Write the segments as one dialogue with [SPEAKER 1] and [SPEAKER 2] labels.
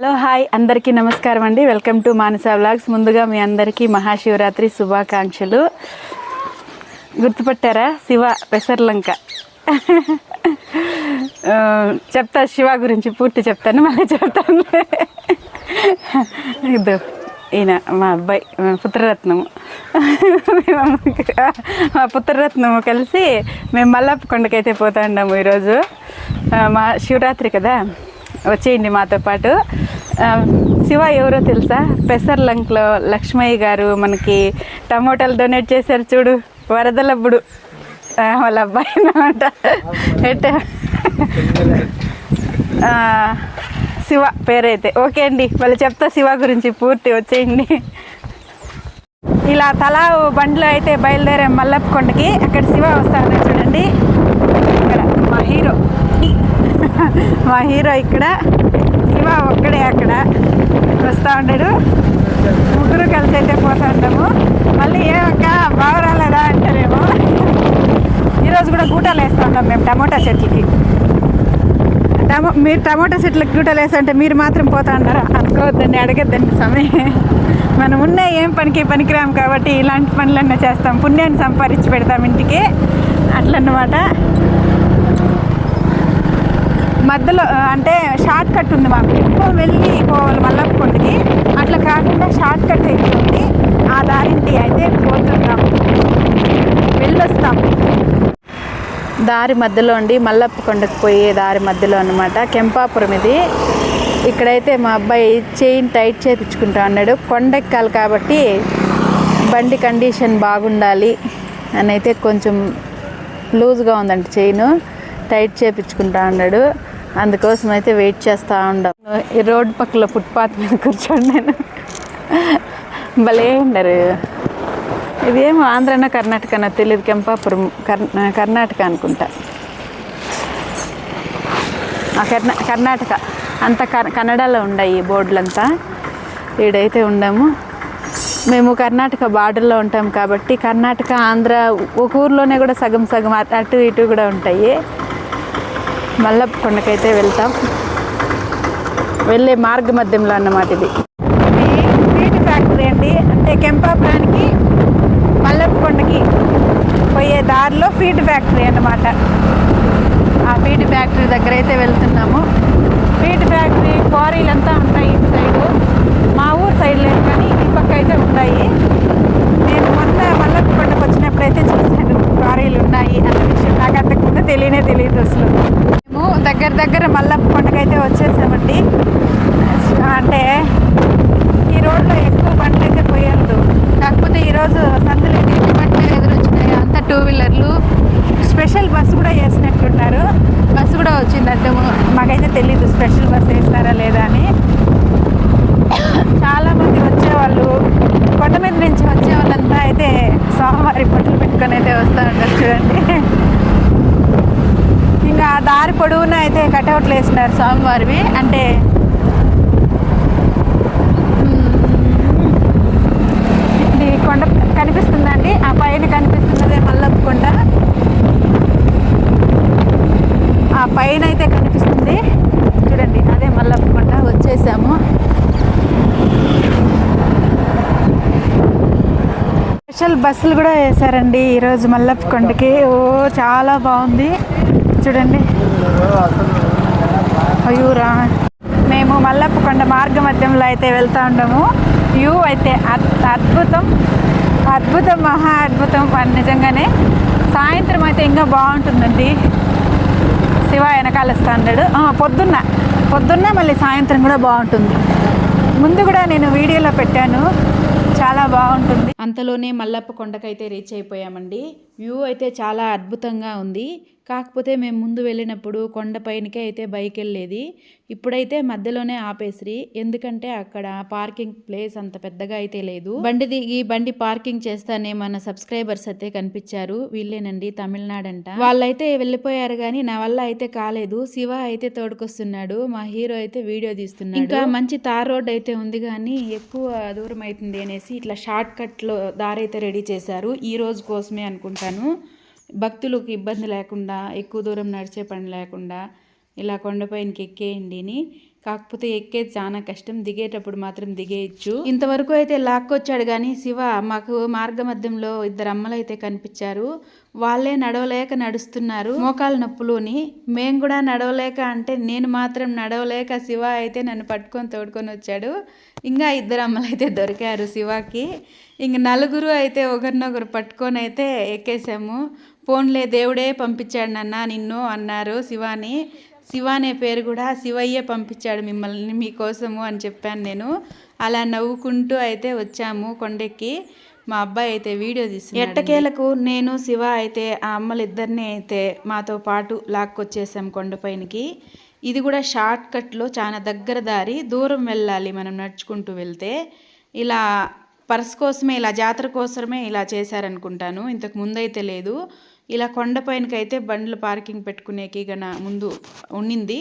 [SPEAKER 1] Hello hi. అందరికీ నమస్కారం అండి. Welcome to Manasa vlogs. ముందుగా మీ అందరికీ మహాశివరాత్రి శుభాకాంక్షలు. గుర్తుపట్టారా? శివ పెసర్లంక. చెప్తా శివ గురించి పూర్తి చెప్తాను. మళ్ళీ చెప్తాను. ఇదో ఈయన మా అబ్బాయి పుత్రరత్నము. మా పుత్రరత్నము కలిసి మేము మల్లప్ప కొండకైతే పోతా ఉన్నాము ఈరోజు. మా శివరాత్రి కదా? వచ్చేయండి మాతో పాటు. శివ ఎవరో తెలుసా? పెసర్లంకలో లక్ష్మయ్య గారు మనకి టమోటాలు డొనేట్ చేశారు చూడు వరదలప్పుడు వాళ్ళ అబ్బాయి అనమాట ఎట్ట? శివ పేరైతే. ఓకే అండి వాళ్ళు చెప్తా శివ గురించి పూర్తి వచ్చేయండి. ఇలా తలా బండ్లో అయితే బయలుదేరాం మల్లప్ప కొండకి అక్కడ శివ వస్తారని చూడండి ఇక్కడ మా హీరో మా హీరో ఇక్కడ శివ ఒక్కడే అక్కడ వస్తూ ఉన్నాడు ముగ్గురు కలిసి అయితే పోతూ ఉంటాము. మళ్ళీ ఏమక్క బాగా రాలేదా అంటారేమో. ఈరోజు కూడా గూటలు వేస్తూ ఉంటాం మేము టమోటా చెట్లకి. టమో మీరు టమోటా చెట్లకి గూటలు వేస్తుంటే మీరు మాత్రం పోతా ఉన్నారు? అనుకోవద్దండి అడగద్దండి సమయం మనం ఉన్న ఏం పనికి పనికిరాం కాబట్టి ఇలాంటి పనులన్నీ చేస్తాం. పుణ్యాన్ని సంపాదించి పెడతాం ఇంటికి. అట్లన్నమాట. మధ్యలో అంటే షార్ట్ కట్ ఉంది మాకు. ఎక్కువ వెళ్ళి పోవాలి మల్లప్పకొండకి. అట్లా కాకుండా షార్ట్ కట్ అయితే ఆ దారింటి అయితే పోతున్నాం. వెళ్ళొస్తాం. దారి మధ్యలో ఉండి మల్లప్ప కొండకు పోయే దారి మధ్యలో అనమాట కెంపాపురం ఇది. ఇక్కడైతే మా అబ్బాయి చైన్ టైట్ చేయించుకుంటా అన్నాడు. కొండెక్కాలి కాబట్టి బండి కండిషన్ బాగుండాలి అని అయితే కొంచెం లూజ్గా ఉందండి చైన్. టైట్ చేయించుకుంటా అన్నాడు. అందుకోసం అయితే వెయిట్ చేస్తూ ఉండం. ఈ రోడ్డు పక్కల ఫుట్పాత్ మీద కూర్చోండి నేను. భలే ఉండరు ఇదేమో ఆంధ్రనా కర్ణాటకనా? తెలియదు కెంపాపురం కర్ణ కర్ణాటక అనుకుంటా. కర్ణా కర్ణాటక. అంత క కన్నడలో ఉన్నాయి ఈ బోర్డులంతా. ఈడైతే ఉండము. మేము కర్ణాటక బార్డర్లో ఉంటాం కాబట్టి కర్ణాటక ఆంధ్ర ఒక ఊర్లోనే కూడా సగం సగం అటు- అటు ఇటు కూడా ఉంటాయి. మల్లప్ప కొండకైతే వెళ్తాం. వెళ్ళే మార్గ మధ్యంలో అన్నమాట ఇది. ఫీడ్ ఫ్యాక్టరీ అండి. అంటే కెంపాపురానికి మల్లప్పకొండకి పోయే దారిలో ఫీడ్ ఫ్యాక్టరీ అన్నమాట. ఆ ఫీడ్ ఫ్యాక్టరీ దగ్గర అయితే వెళ్తున్నాము. ఫీడ్ ఫ్యాక్టరీ క్వారీలు అంతా ఉంటాయి ఇటు సైడు. మా ఊరు సైడ్ లేదు కానీ ఈ పక్క అయితే ఉంటాయి. నేను మొన్న మల్లప్పకొండకు వచ్చినప్పుడు అయితే చూశాను. క్వారీలు ఉన్నాయి అన్న విషయం. నాకు అంతకుముందు తెలియనే తెలియదు అసలు. దగ్గర దగ్గర మల్లప్ప పండుగ అయితే వచ్చేసామండి. అంటే ఈ రోడ్లో ఎక్కువ బండ్లు అయితే పోయేది కాకపోతే ఈరోజు సందులు అయితే ఎన్ని బండ్లు ఎదురొచ్చినాయి అంతా టూ వీలర్లు స్పెషల్ బస్సు కూడా వేసినట్టున్నారు బస్సు కూడా వచ్చిందంటే మాకైతే తెలియదు స్పెషల్ బస్సు వేస్తారా లేదా అని చాలా మంది వచ్చేవాళ్ళు కొండ మీద నుంచి వచ్చే వాళ్ళంతా అయితే సోమవారి పొట్టులు పెట్టుకొని అయితే వస్తూ ఉంటారు చూడండి ఇంకా ఆ దారి పొడవునా అయితే కటౌట్లు వేసినారు స్వామివారివి. అంటే ఇది కొండ కనిపిస్తుందండి ఆ పైన కనిపిస్తున్నదే మల్లప్ప కొండ ఆ పైన అయితే కనిపిస్తుంది. చూడండి అదే మల్లప్ప కొండ వచ్చేసాము. స్పెషల్ బస్సులు కూడా వేశారండి ఈరోజు మల్లప్ప కొండకి ఓ చాలా బాగుంది. చూడండి. అయ్యూరా. మేము మల్లప్ప కొండ మార్గ మధ్యంలో అయితే వెళ్తా ఉండము. వ్యూ అయితే అద్- అద్భుతం. అద్భుతం మహా అద్భుతం. అని నిజంగానే సాయంత్రం అయితే ఇంకా బాగుంటుందండి. శివ వెనకాల స్టాండర్డ్. పొద్దున్న. పొద్దున్న మళ్ళీ సాయంత్రం కూడా బాగుంటుంది. ముందు కూడా నేను వీడియోలో పెట్టాను. చాలా బాగుంటుంది.
[SPEAKER 2] అంతలోనే మల్లప్ప కొండకైతే రీచ్ అయిపోయామండి. వ్యూ అయితే చాలా అద్భుతంగా ఉంది. కాకపోతే మేము ముందు వెళ్ళినప్పుడు కొండపైనకే అయితే బైక్ వెళ్ళేది ఇప్పుడైతే మధ్యలోనే ఆపేసిరి. ఎందుకంటే అక్కడ పార్కింగ్ ప్లేస్ అంత పెద్దగా అయితే లేదు. బండి దిగి బండి పార్కింగ్ చేస్తానే మన సబ్స్క్రైబర్స్ అయితే కనిపించారు. వీళ్ళేనండి తమిళనాడు అంట వాళ్ళైతే వెళ్ళిపోయారు కానీ నా వల్ల అయితే కాలేదు. శివ అయితే తోడుకొస్తున్నాడు. మా హీరో అయితే వీడియో తీస్తున్నాడు. ఇంకా మంచి తార్ రోడ్ అయితే ఉంది కానీ ఎక్కువ దూరం అవుతుంది అనేసి ఇట్లా షార్ట్ కట్లో దారైతే రెడీ చేశారు. ఈ రోజు కోసమే అనుకుంటాను. భక్తులకు ఇబ్బంది లేకుండా ఎక్కువ దూరం నడిచే పని లేకుండా ఇలా కొండపైనకి ఎక్కేయండి అని
[SPEAKER 1] కాకపోతే ఎక్కేది చాలా కష్టం. దిగేటప్పుడు మాత్రం దిగేయచ్చు. ఇంతవరకు అయితే లాక్కొచ్చాడు కానీ శివ మాకు మార్గ మధ్యంలో ఇద్దరు అమ్మలు అయితే కనిపించారు. వాళ్ళే నడవలేక నడుస్తున్నారు. మోకాలు నొప్పులుని. మేము కూడా నడవలేక అంటే నేను మాత్రం నడవలేక శివ అయితే నన్ను పట్టుకొని తోడుకొని వచ్చాడు. ఇంకా ఇద్దరు అమ్మలు అయితే దొరికారు శివకి. ఇంక నలుగురు అయితే ఒకరినొకరు పట్టుకొని అయితే ఎక్కేసాము. పోన్లే దేవుడే పంపించాడు నాన్న నిన్ను అన్నారు శివాని. శివ అనే పేరు కూడా శివయ్యే పంపించాడు మిమ్మల్ని మీకోసము అని చెప్పాను నేను. అలా నవ్వుకుంటూ అయితే వచ్చాము కొండెక్కి. మా అబ్బాయి అయితే వీడియో తీసి ఎట్టకేలకు నేను శివ అయితే ఆ అమ్మలిద్దరిని అయితే మాతో పాటు లాక్కొచ్చేసాం కొండపైనకి ఇది కూడా షార్ట్ కట్లో చాలా దగ్గర దారి దూరం వెళ్ళాలి మనం నడుచుకుంటూ వెళ్తే. ఇలా పర్స్ కోసమే ఇలా జాతర కోసమే ఇలా చేశారనుకుంటాను. ఇంతకు ముందు అయితే లేదు. ఇలా కొండపైనకైతే బండ్లు పార్కింగ్ పెట్టుకునేకి గన ముందు ఉండింది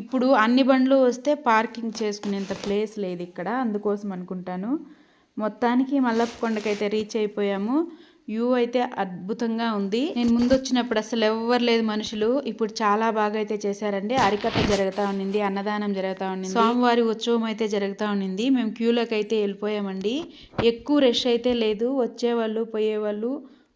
[SPEAKER 1] ఇప్పుడు అన్ని బండ్లు వస్తే పార్కింగ్ చేసుకునేంత ప్లేస్ లేదు ఇక్కడ అందుకోసం అనుకుంటాను. మొత్తానికి మల్లప్ప కొండకైతే రీచ్ అయిపోయాము. వ్యూ అయితే అద్భుతంగా ఉంది. నేను ముందు వచ్చినప్పుడు అసలు ఎవ్వరు లేదు మనుషులు ఇప్పుడు చాలా బాగా అయితే చేశారండి. అరికట్ట జరుగుతూ ఉండింది అన్నదానం జరుగుతూ ఉండింది స్వామివారి ఉత్సవం అయితే జరుగుతూ ఉండింది మేము క్యూలోకి అయితే వెళ్ళిపోయామండి. ఎక్కువ రష్ అయితే లేదు. వచ్చేవాళ్ళు పోయేవాళ్ళు.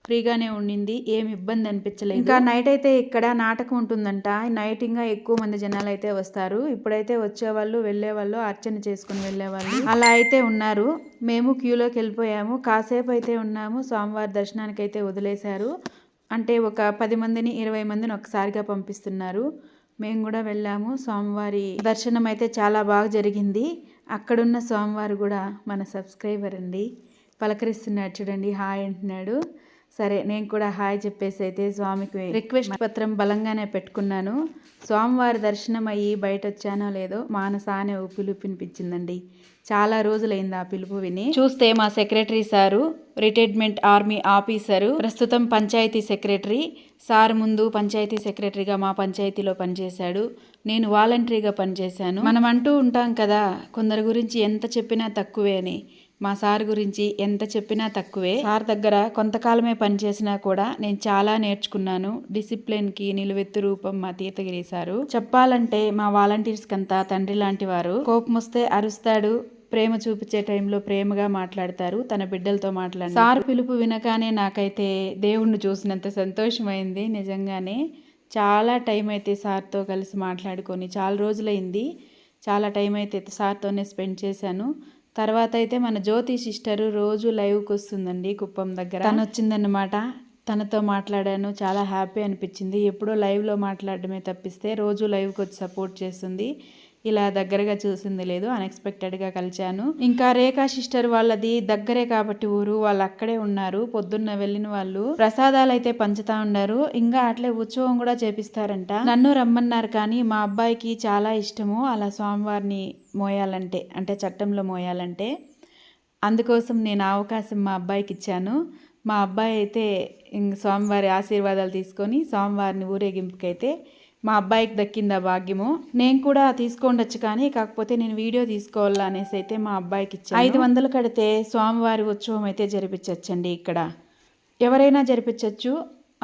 [SPEAKER 1] ఫ్రీగానే ఉండింది ఏమి ఇబ్బంది అనిపించలేదు. ఇంకా నైట్ అయితే ఇక్కడ నాటకం ఉంటుందంట. నైట్ ఇంకా ఎక్కువ మంది జనాలు అయితే వస్తారు. ఇప్పుడైతే వచ్చేవాళ్ళు వెళ్ళేవాళ్ళు అర్చన చేసుకుని వెళ్ళేవాళ్ళు. అలా అయితే ఉన్నారు. మేము క్యూలోకి వెళ్ళిపోయాము. కాసేపు అయితే ఉన్నాము. స్వామివారి దర్శనానికి అయితే వదిలేశారు. అంటే ఒక పది మందిని ఇరవై మందిని ఒకసారిగా పంపిస్తున్నారు. మేము కూడా వెళ్ళాము. స్వామివారి దర్శనం అయితే చాలా బాగా జరిగింది. అక్కడున్న స్వామివారు కూడా మన సబ్స్క్రైబర్ అండి. పలకరిస్తున్నాడు చూడండి. హాయ్ అంటున్నాడు. సరే నేను కూడా హాయ్ చెప్పేసి అయితే స్వామికి రిక్వెస్ట్ పత్రం బలంగానే పెట్టుకున్నాను. స్వామివారి దర్శనం అయ్యి బయట వచ్చానో లేదో మానస అనే ఓ పిలుపు వినిపించిందండి. చాలా రోజులైంది ఆ పిలుపు విని. చూస్తే మా secretary sir retirement army officer ప్రస్తుతం పంచాయతీ సెక్రటరీ సార్ ముందు పంచాయతీ సెక్రటరీగా మా పంచాయతీలో పనిచేశాడు. నేను వాలంటరీగా పనిచేశాను. మనం అంటూ ఉంటాం కదా కొందరి గురించి ఎంత చెప్పినా తక్కువే అని. మా సార్ గురించి ఎంత చెప్పినా తక్కువే. సార్ దగ్గర కొంతకాలమే పనిచేసినా కూడా నేను చాలా నేర్చుకున్నాను. డిసిప్లిన్కి నిలువెత్తు రూపం మా తీర్థగిరి సారు. చెప్పాలంటే మా వాలంటీర్స్ కంతా తండ్రి లాంటి వారు. కోపం వస్తే అరుస్తాడు ప్రేమ చూపించే టైంలో ప్రేమగా మాట్లాడతారు తన బిడ్డలతో మాట్లాడారు సార్ పిలుపు వినగానే నాకైతే దేవుణ్ణి చూసినంత సంతోషమైంది నిజంగానే. చాలా టైం అయితే సార్తో కలిసి మాట్లాడుకొని చాలా రోజులైంది. చాలా టైం అయితే సార్తోనే స్పెండ్ చేశాను. తర్వాత అయితే మన జ్యోతి సిస్టర్ రోజు లైవ్కి వస్తుందండి కుప్పం దగ్గర. తను వచ్చిందన్నమాట తనతో మాట్లాడాను. చాలా హ్యాపీ అనిపించింది. ఎప్పుడో లైవ్లో మాట్లాడడమే తప్పిస్తే రోజు లైవ్కి వచ్చి సపోర్ట్ చేస్తుంది. ఇలా దగ్గరగా చూసింది లేదు అన్ఎక్స్పెక్టెడ్గా కలిశాను. ఇంకా రేఖా సిస్టర్ వాళ్ళది దగ్గరే కాబట్టి ఊరు వాళ్ళు అక్కడే ఉన్నారు. పొద్దున్న వెళ్ళిన వాళ్ళు ప్రసాదాలు అయితే పంచుతా ఉన్నారు ఇంకా అట్లే ఉత్సవం కూడా చేపిస్తారంట. నన్ను రమ్మన్నారు కానీ మా అబ్బాయికి చాలా ఇష్టము. అలా స్వామివారిని మోయాలంటే అంటే చట్టంలో మోయాలంటే. అందుకోసం నేను అవకాశం మా అబ్బాయికి ఇచ్చాను. మా అబ్బాయి అయితే ఇంక స్వామివారి ఆశీర్వాదాలు తీసుకొని స్వామివారిని ఊరేగింపుకైతే మా అబ్బాయికి దక్కింది ఆ భాగ్యము. నేను కూడా తీసుకోండొచ్చు కానీ కాకపోతే నేను వీడియో తీసుకోవాలా అనేసి అయితే మా అబ్బాయికి ఇచ్చాను. ఐదు వందలు కడితే స్వామివారి ఉత్సవం అయితే జరిపించవచ్చండి ఇక్కడ. ఎవరైనా జరిపించవచ్చు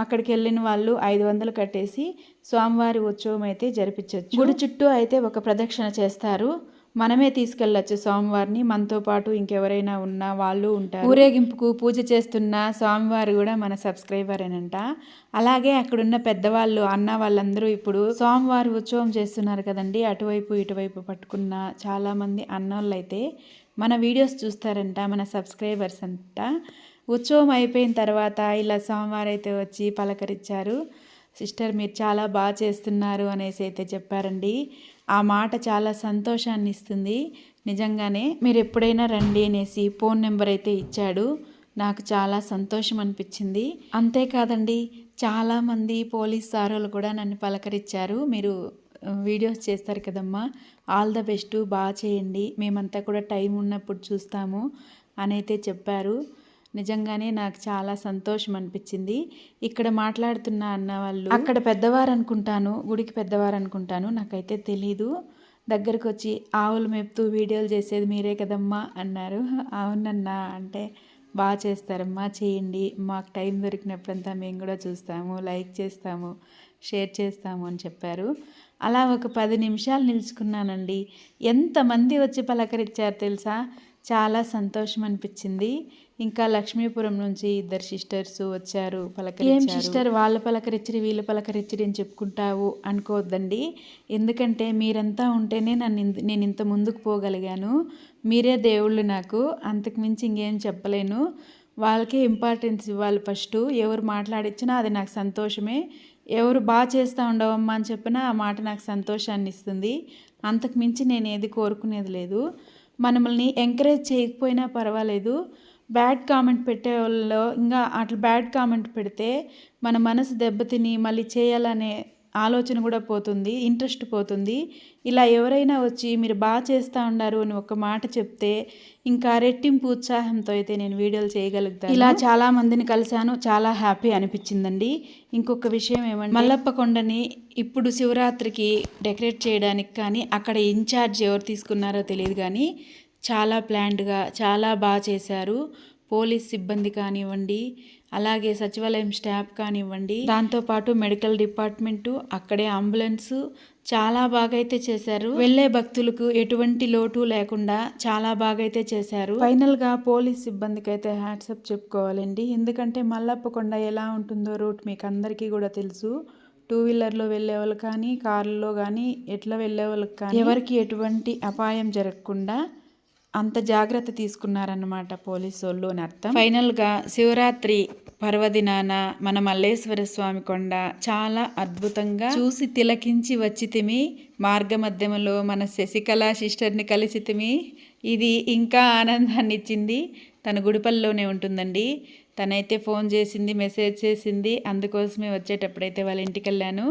[SPEAKER 1] అక్కడికి వెళ్ళిన వాళ్ళు ఐదు వందలు కట్టేసి స్వామివారి ఉత్సవం అయితే జరిపించవచ్చు గుడి చుట్టూ అయితే ఒక ప్రదక్షిణ చేస్తారు. మనమే తీసుకెళ్ళచ్చు స్వామివారిని. మనతో పాటు ఇంకెవరైనా ఉన్నా వాళ్ళు ఉంటారు. ఊరేగింపుకు పూజ చేస్తున్న స్వామివారు కూడా మన సబ్స్క్రైబర్ అనంట అలాగే అక్కడున్న పెద్దవాళ్ళు అన్న వాళ్ళందరూ ఇప్పుడు స్వామివారు ఉత్సవం చేస్తున్నారు కదండి. అటువైపు ఇటువైపు పట్టుకున్న చాలామంది అన్నోళ్ళు అయితే మన వీడియోస్ చూస్తారంట మన సబ్స్క్రైబర్స్ అంతా ఉత్సవం అయిపోయిన తర్వాత ఇలా స్వామివారు అయితే వచ్చి పలకరించారు. సిస్టర్ మీరు చాలా బాగా చేస్తున్నారు అనేసి అయితే చెప్పారండి. ఆ మాట చాలా సంతోషాన్ని ఇస్తుంది నిజంగానే మీరు ఎప్పుడైనా రండి అనేసి ఫోన్ నెంబర్ అయితే ఇచ్చాడు. నాకు చాలా సంతోషం అనిపించింది అంతేకాదండి చాలామంది పోలీస్ సారులు కూడా నన్ను పలకరించారు మీరు వీడియోస్ చేస్తారు కదమ్మా. ఆల్ ద బెస్ట్ బాగా చేయండి. మేమంతా కూడా టైం ఉన్నప్పుడు చూస్తాము అని అయితే చెప్పారు. నిజంగానే నాకు చాలా సంతోషం అనిపించింది ఇక్కడ మాట్లాడుతున్న అన్న వాళ్ళు అక్కడ పెద్దవారు అనుకుంటాను గుడికి పెద్దవారు అనుకుంటాను నాకైతే తెలీదు. దగ్గరకు వచ్చి ఆవులు మేపుతూ వీడియోలు చేసేది మీరే కదమ్మా అన్నారు. అవునన్నా అంటే బాగా చేస్తారమ్మా చేయండి. మాకు టైం దొరికినప్పుడంతా మేము కూడా చూస్తాము లైక్ చేస్తాము షేర్ చేస్తాము అని చెప్పారు. అలా ఒక పది నిమిషాలు నిలుచుకున్నానండి. ఎంతమంది వచ్చి పలకరించారు తెలుసా? చాలా సంతోషం అనిపించింది. ఇంకా లక్ష్మీపురం నుంచి ఇద్దరు సిస్టర్స్ వచ్చారు పలకరించారు. ఏం సిస్టర్ వాళ్ళ పలకరించిరి వీళ్ళ పలకరించిరి అని చెప్పుకుంటావు అనుకోవద్దండి. ఎందుకంటే మీరంతా ఉంటేనే నన్ను నేను ఇంత ముందుకు పోగలిగాను. మీరే దేవుళ్ళు నాకు అంతకు మించి ఇంకేం చెప్పలేను. వాళ్ళకే ఇంపార్టెన్స్ ఇవ్వాలి ఫస్ట్. ఎవరు మాట్లాడిచ్చినా అది నాకు సంతోషమే. ఎవరు బాగా చేస్తూ ఉండవమ్మా అని చెప్పినా ఆ మాట నాకు సంతోషాన్ని ఇస్తుంది. అంతకుమించి నేను ఏది కోరుకునేది లేదు. మనల్ని ఎంకరేజ్ చేయకపోయినా పర్వాలేదు. బ్యాడ్ కామెంట్ పెట్టే వాళ్ళు ఇంకా అట్లా బ్యాడ్ కామెంట్ పెడితే మన మనసు దెబ్బతిని మళ్ళీ చేయాలనే ఆలోచన కూడా పోతుంది ఇంట్రెస్ట్ పోతుంది. ఇలా ఎవరైనా వచ్చి మీరు బాగా చేస్తూ ఉన్నారు అని ఒక మాట చెప్తే ఇంకా రెట్టింపు ఉత్సాహంతో అయితే నేను వీడియోలు చేయగలుగుతాను. ఇలా చాలా మందిని కలిశాను చాలా హ్యాపీ అనిపించిందండి. ఇంకొక విషయం ఏమంటే మల్లప్ప కొండని ఇప్పుడు శివరాత్రికి డెకరేట్ చేయడానికి కానీ అక్కడ ఇన్ఛార్జ్ ఎవరు తీసుకున్నారో తెలియదు కానీ చాలా ప్లాన్డ్గా చాలా బాగా చేశారు. పోలీస్ సిబ్బంది కానివ్వండి అలాగే సచివాలయం స్టాఫ్ కానివ్వండి దాంతోపాటు మెడికల్ డిపార్ట్మెంటు అక్కడే అంబులెన్స్ చాలా బాగా అయితే చేశారు. వెళ్ళే భక్తులకు ఎటువంటి లోటు లేకుండా చాలా బాగా అయితే చేశారు. ఫైనల్గా పోలీస్ సిబ్బందికి అయితే హ్యాట్సప్ చెప్పుకోవాలండి. ఎందుకంటే మల్లప్పకొండ ఎలా ఉంటుందో రూట్ మీకు అందరికీ కూడా తెలుసు. టూ వీలర్లో వెళ్ళే వాళ్ళు కానీ కార్లో కానీ ఎట్లా వెళ్ళే వాళ్ళకి కానీ ఎవరికి ఎటువంటి అపాయం జరగకుండా అంత జాగ్రత్త తీసుకున్నారన్నమాట పోలీసు వాళ్ళు అని అర్థం. ఫైనల్గా శివరాత్రి పర్వదినాన మన మల్లేశ్వర స్వామి కొండ చాలా అద్భుతంగా చూసి తిలకించి వచ్చితిమి మార్గ మధ్యమలో మన శశికళ సిస్టర్ని కలిసితిమి ఇది ఇంకా ఆనందాన్ని ఇచ్చింది తన గుడిపల్లిలోనే ఉంటుందండి. తనైతే ఫోన్ చేసింది మెసేజ్ చేసింది. అందుకోసమే వచ్చేటప్పుడైతే వాళ్ళ ఇంటికి వెళ్ళాను.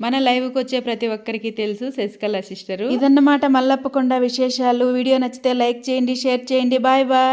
[SPEAKER 1] మన లైవ్కి వచ్చే ప్రతి ఒక్కరికి తెలుసు శశికళ సిస్టరు. ఇదన్నమాట మల్లప్పకొండ విశేషాలు. వీడియో నచ్చితే లైక్ చేయండి షేర్ చేయండి. Bye bye.